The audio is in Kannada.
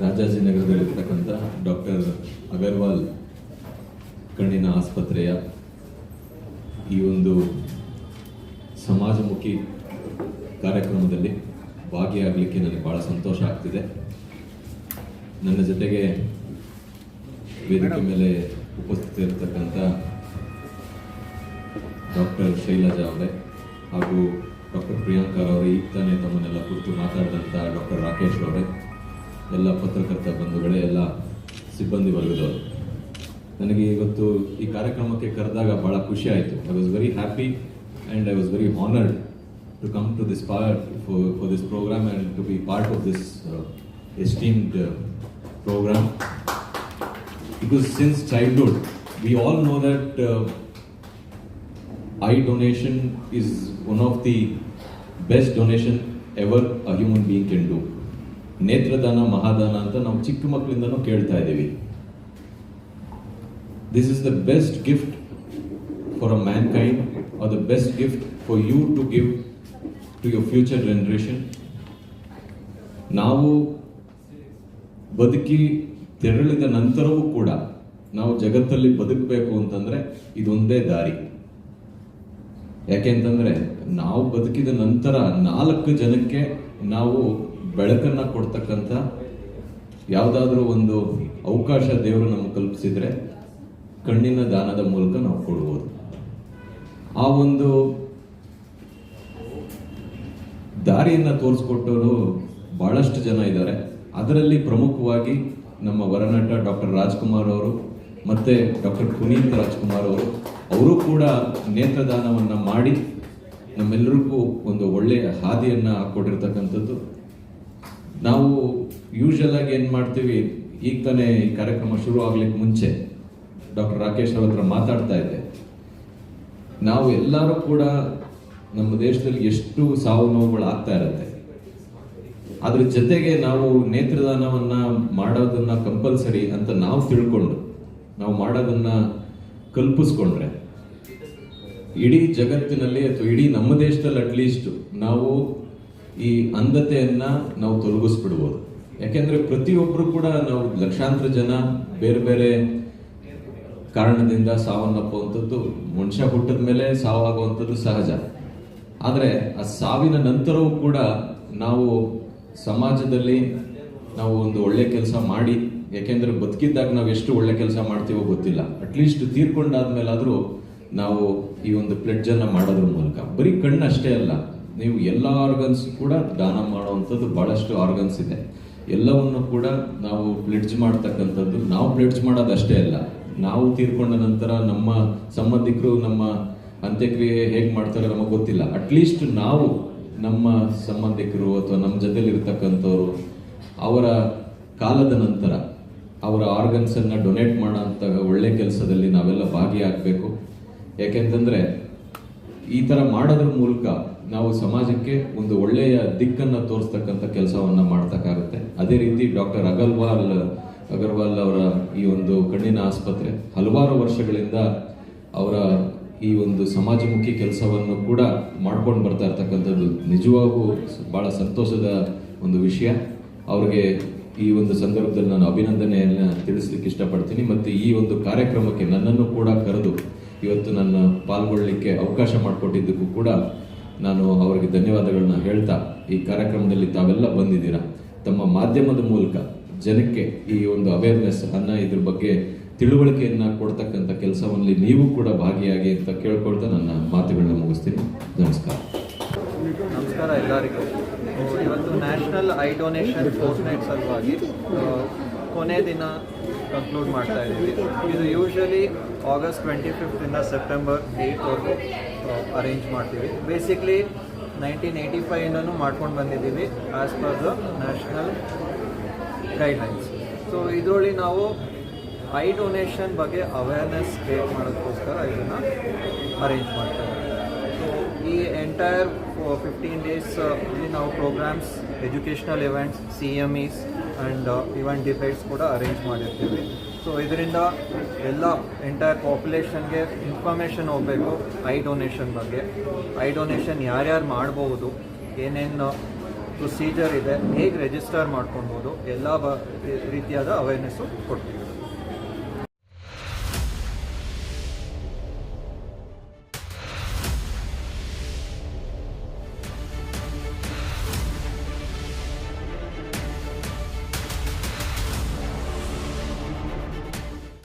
ರಾಜಾಜಿನಗರದಲ್ಲಿರ್ತಕ್ಕಂಥ ಡಾಕ್ಟರ್ ಅಗರ್ವಾಲ್ ಕಣ್ಣಿನ ಆಸ್ಪತ್ರೆಯ ಈ ಒಂದು ಸಮಾಜಮುಖಿ ಕಾರ್ಯಕ್ರಮದಲ್ಲಿ ಭಾಗಿಯಾಗಲಿಕ್ಕೆ ನನಗೆ ಭಾಳ ಸಂತೋಷ ಆಗ್ತಿದೆ. ನನ್ನ ಜೊತೆಗೆ ವೇದಿಕೆ ಮೇಲೆ ಉಪಸ್ಥಿತಿರ್ತಕ್ಕಂಥ ಡಾಕ್ಟರ್ ಶೈಲಜಾ ಅವರೇ ಹಾಗೂ ಡಾಕ್ಟರ್ ಪ್ರಿಯಾಂಕಾ ಅವರೇ ಈಗ ತಾನೇ ತಮ್ಮನ್ನೆಲ್ಲ ಕುರಿತು ಮಾತಾಡಿದಂಥ ಡಾಕ್ಟರ್ ರಾಕೇಶ್ ಅವರೇ ಎಲ್ಲ ಪತ್ರಕರ್ತ ಬಂಧುಗಳೇ, ಎಲ್ಲ ಸಿಬ್ಬಂದಿ ವರ್ಗದವರು. ನನಗೆ ಇವತ್ತು ಈ ಕಾರ್ಯಕ್ರಮಕ್ಕೆ ಕರೆದಾಗ ಭಾಳ ಖುಷಿ ಆಯಿತು. I was very happy and I was very honoured to come to this part for this programme and to be part of this esteemed programme because since childhood we all know that eye donation is one of the best donation ever a human being can do ನೇತ್ರದಾನ, ಮಹಾದಾನ ಅಂತ ನಾವು ಚಿಕ್ಕ ಮಕ್ಕಳಿಂದನೂ ಕೇಳ್ತಾ ಇದ್ದೀವಿ. This is the best gift for a mankind are the best gift for you to give to your future generation ನಾವು ಬದುಕಿ ತೆರಳಿದ ನಂತರವೂ ಕೂಡ ನಾವು ಜಗತ್ತಲ್ಲಿ ಬದುಕಬೇಕು ಅಂತಂದ್ರೆ ಇದೊಂದೇ ದಾರಿ. ಯಾಕೆಂತಂದ್ರೆ ನಾವು ಬದುಕಿದ ನಂತರ ನಾಲ್ಕು ಜನಕ್ಕೆ ನಾವು ಬೆಳಕನ್ನ ಕೊಡ್ತಕ್ಕಂಥ ಯಾವುದಾದ್ರೂ ಒಂದು ಅವಕಾಶ ದೇವರು ನಮಗೆ ಕಲ್ಪಿಸಿದ್ರೆ ಕಣ್ಣಿನ ದಾನದ ಮೂಲಕ ನಾವು ಕೊಡ್ಬೋದು. ಆ ಒಂದು ದಾರಿಯನ್ನು ತೋರಿಸ್ಕೊಟ್ಟವರು ಬಹಳಷ್ಟು ಜನ ಇದ್ದಾರೆ ಅದರಲ್ಲಿ ಪ್ರಮುಖವಾಗಿ ನಮ್ಮ ವರನಟ ಡಾಕ್ಟರ್ ರಾಜ್ಕುಮಾರ್ ಅವರು ಮತ್ತು ಡಾಕ್ಟರ್ ಪುನೀತ್ ರಾಜ್ಕುಮಾರ್ ಅವರು ಅವರು ಕೂಡ ನೇತ್ರದಾನವನ್ನು ಮಾಡಿ ನಮ್ಮೆಲ್ಲರಿಗೂ ಒಂದು ಒಳ್ಳೆಯ ಹಾದಿಯನ್ನು ಹಾಕೊಟ್ಟಿರ್ತಕ್ಕಂಥದ್ದು ನಾವು ಯೂಶಲ್ ಆಗಿ ಏನು ಮಾಡ್ತೀವಿ, ಈಗ ತಾನೇ ಈ ಕಾರ್ಯಕ್ರಮ ಶುರು ಆಗ್ಲಿಕ್ಕೆ ಮುಂಚೆ ಡಾಕ್ಟರ್ ರಾಕೇಶ್ ಅವ್ರ ಹತ್ರ ಮಾತಾಡ್ತಾ ಇದ್ದೆ. ನಾವು ಎಲ್ಲರೂ ಕೂಡ ನಮ್ಮ ದೇಶದಲ್ಲಿ ಎಷ್ಟು ಸಾವು ನೋವುಗಳು ಆಗ್ತಾ ಇರುತ್ತೆ. ಅದ್ರ ಜೊತೆಗೆ ನಾವು ನೇತ್ರದಾನವನ್ನ ಮಾಡೋದನ್ನ ಕಂಪಲ್ಸರಿ ಅಂತ ನಾವು ತಿಳ್ಕೊಂಡು, ನಾವು ಮಾಡೋದನ್ನ ಕಲ್ಪಿಸ್ಕೊಂಡ್ರೆ, ಇಡೀ ಜಗತ್ತಿನಲ್ಲಿ ಅಥವಾ ಇಡೀ ನಮ್ಮ ದೇಶದಲ್ಲಿ ಅಟ್ಲೀಸ್ಟ್ ನಾವು ಈ ಅಂಧತೆಯನ್ನ ನಾವು ತೊಲಗಿಸ್ಬಿಡ್ಬೋದು. ಯಾಕೆಂದ್ರೆ ಪ್ರತಿಯೊಬ್ಬರು ಕೂಡ ನಾವು ಲಕ್ಷಾಂತರ ಜನ ಬೇರೆ ಬೇರೆ ಕಾರಣದಿಂದ ಸಾವನ್ನಪ್ಪುವಂಥದ್ದು ಮನುಷ್ಯ ಹುಟ್ಟಿದ ಮೇಲೆ ಸಾವಾಗುವಂಥದ್ದು ಸಹಜ. ಆದರೆ ಆ ಸಾವಿನ ನಂತರವೂ ಕೂಡ ನಾವು ಸಮಾಜದಲ್ಲಿ ನಾವು ಒಂದು ಒಳ್ಳೆ ಕೆಲಸ ಮಾಡಿ, ಯಾಕೆಂದ್ರೆ ಬದುಕಿದ್ದಾಗ ನಾವು ಎಷ್ಟು ಒಳ್ಳೆ ಕೆಲಸ ಮಾಡ್ತೀವೋ ಗೊತ್ತಿಲ್ಲ. ಅಟ್ಲೀಸ್ಟ್ ತೀರ್ಕೊಂಡಾದ್ಮೇಲಾದರೂ ನಾವು ಈ ಒಂದು ಪ್ಲೆಡ್ಜ್ ಅನ್ನ ಮಾಡೋದ್ರ ಮೂಲಕ. ಬರೀ ಕಣ್ಣು ಅಷ್ಟೇ ಅಲ್ಲ ನೀವು ಎಲ್ಲ ಆರ್ಗನ್ಸ್ ಕೂಡ ದಾನ ಮಾಡುವಂಥದ್ದು ಬಹಳಷ್ಟು ಆರ್ಗನ್ಸ್ ಇದೆ. ಎಲ್ಲವನ್ನು ಕೂಡ ನಾವು ಪ್ಲೆಡ್ಜ್ ಮಾಡ್ತಕ್ಕಂಥದ್ದು, ನಾವು ಪ್ಲೆಡ್ಜ್ ಮಾಡೋದಷ್ಟೇ ಅಲ್ಲ. ನಾವು ತೀರ್ಕೊಂಡ ನಂತರ ನಮ್ಮ ಸಂಬಂಧಿಕರು ನಮ್ಮ ಅಂತ್ಯಕ್ರಿಯೆ ಹೇಗೆ ಮಾಡ್ತಾರೆ ನಮಗೆ ಗೊತ್ತಿಲ್ಲ. ಅಟ್ಲೀಸ್ಟ್ ನಾವು ನಮ್ಮ ಸಂಬಂಧಿಕರು ಅಥವಾ ನಮ್ಮ ಜೊತೆಲಿ ಇರ್ತಕ್ಕಂಥವ್ರು ಅವರ ಕಾಲದ ನಂತರ ಅವರ ಆರ್ಗನ್ಸ್ ಅನ್ನ ಡೊನೇಟ್ ಮಾಡೋಂಥ ಒಳ್ಳೆ ಕೆಲಸದಲ್ಲಿ ನಾವೆಲ್ಲ ಭಾಗಿಯಾಗಬೇಕು. ಯಾಕೆಂತಂದ್ರೆ ಈ ತರ ಮಾಡೋದ್ರ ಮೂಲಕ ನಾವು ಸಮಾಜಕ್ಕೆ ಒಂದು ಒಳ್ಳೆಯ ದಿಕ್ಕನ್ನು ತೋರಿಸ್ತಕ್ಕಂಥ ಕೆಲಸವನ್ನು ಮಾಡ್ತಕ್ಕಾಗುತ್ತೆ. ಅದೇ ರೀತಿ ಡಾಕ್ಟರ್ ಅಗರ್ವಾಲ್ ಅಗರ್ವಾಲ್ ಅವರ ಈ ಒಂದು ಕಣ್ಣಿನ ಆಸ್ಪತ್ರೆ ಹಲವಾರು ವರ್ಷಗಳಿಂದ ಅವರ ಈ ಒಂದು ಸಮಾಜಮುಖಿ ಕೆಲಸವನ್ನು ಕೂಡ ಮಾಡ್ಕೊಂಡು ಬರ್ತಾ ಇರ್ತಕ್ಕಂಥದ್ದು ನಿಜವಾಗೂ ಭಾಳ ಸಂತೋಷದ ಒಂದು ವಿಷಯ. ಅವ್ರಿಗೆ ಈ ಒಂದು ಸಂದರ್ಭದಲ್ಲಿ ನಾನು ಅಭಿನಂದನೆಯನ್ನು ತಿಳಿಸ್ಲಿಕ್ಕೆ ಇಷ್ಟಪಡ್ತೀನಿ. ಮತ್ತು ಈ ಒಂದು ಕಾರ್ಯಕ್ರಮಕ್ಕೆ ನನ್ನನ್ನು ಕೂಡ ಕರೆದು ಇವತ್ತು ನನ್ನ ಪಾಲ್ಗೊಳ್ಳಲಿಕ್ಕೆ ಅವಕಾಶ ಮಾಡಿಕೊಟ್ಟಿದ್ದಕ್ಕೂ ಕೂಡ ನಾನು ಅವರಿಗೆ ಧನ್ಯವಾದಗಳನ್ನ ಹೇಳ್ತಾ ಈ ಕಾರ್ಯಕ್ರಮದಲ್ಲಿ ತಾವೆಲ್ಲ ಬಂದಿದ್ದೀರಾ. ತಮ್ಮ ಮಾಧ್ಯಮದ ಮೂಲಕ ಜನಕ್ಕೆ ಈ ಒಂದು ಅವೇರ್ನೆಸ್ ಅನ್ನ ಇದ್ರ ಬಗ್ಗೆ ತಿಳುವಳಿಕೆಯನ್ನ ಕೊಡ್ತಕ್ಕಂಥ ಕೆಲಸದಲ್ಲಿ ನೀವು ಕೂಡ ಭಾಗಿಯಾಗಿ ಅಂತ ಕೇಳ್ಕೊಳ್ತಾ ನನ್ನ ಮಾತುಗಳನ್ನ ಮುಗಿಸ್ತೀನಿ. ನಮಸ್ಕಾರ. ನಮಸ್ಕಾರ ಎಲ್ಲರಿಗೂ. ಇವತ್ತು ನ್ಯಾಷನಲ್ ಐ ಡೊನೇಷನ್ ಸಲುವಾಗಿ ಕೊನೆ ದಿನ ಕನ್ಕ್ಲೂಡ್ ಮಾಡ್ತಾ ಇದ್ದೀವಿ. ಇದು ಯೂಶ್ವಲಿ ಆಗಸ್ಟ್ ಟ್ವೆಂಟಿ ಫಿಫ್ತಿಂದ ಸೆಪ್ಟೆಂಬರ್ ಏಯ್ಟ್ವರೆಗೂ ಅರೇಂಜ್ ಮಾಡ್ತೀವಿ. ಬೇಸಿಕ್ಲಿ ನೈನ್ಟೀನ್ ಏಯ್ಟಿ ಫೈವ್ನೂ ಮಾಡ್ಕೊಂಡು ಬಂದಿದ್ದೀವಿ as per the national guidelines so ಇದರಲ್ಲಿ ನಾವು ಐ ಡೊನೇಷನ್ ಬಗ್ಗೆ ಅವೇರ್ನೆಸ್ ಕ್ರಿಯೇಟ್ ಮಾಡೋದಕ್ಕೋಸ್ಕರ ಇದನ್ನು ಅರೇಂಜ್ ಮಾಡ್ತೀವಿ ಸೊ ಈ ಎಂಟೈರ್ ಫಿಫ್ಟೀನ್ ಡೇಸ್ ಇಲ್ಲಿ ನಾವು programmes educational events C M Es and event decides ಕೂಡ ಅರೇಂಜ್ ಮಾಡಿರ್ತೀವಿ. ಸೊ ಇದರಿಂದ ಎಲ್ಲ ಎಂಟೈರ್ ಪಾಪ್ಯುಲೇಷನ್ಗೆ ಇನ್ಫಾರ್ಮೇಷನ್ ಹೋಗಬೇಕು ಐ ಡೊನೇಷನ್ ಬಗ್ಗೆ. ಐ ಡೊನೇಷನ್ ಯಾರ್ಯಾರು ಮಾಡ್ಬೋದು, ಏನೇನು ಪ್ರೊಸೀಜರ್ ಇದೆ, ಹೇಗೆ ರಿಜಿಸ್ಟರ್ ಮಾಡ್ಕೊಬೋದು ಎಲ್ಲ ರೀತಿಯಾದ ಅವೇರ್ನೆಸ್ಸು ಕೊಡ್ತೀವಿ.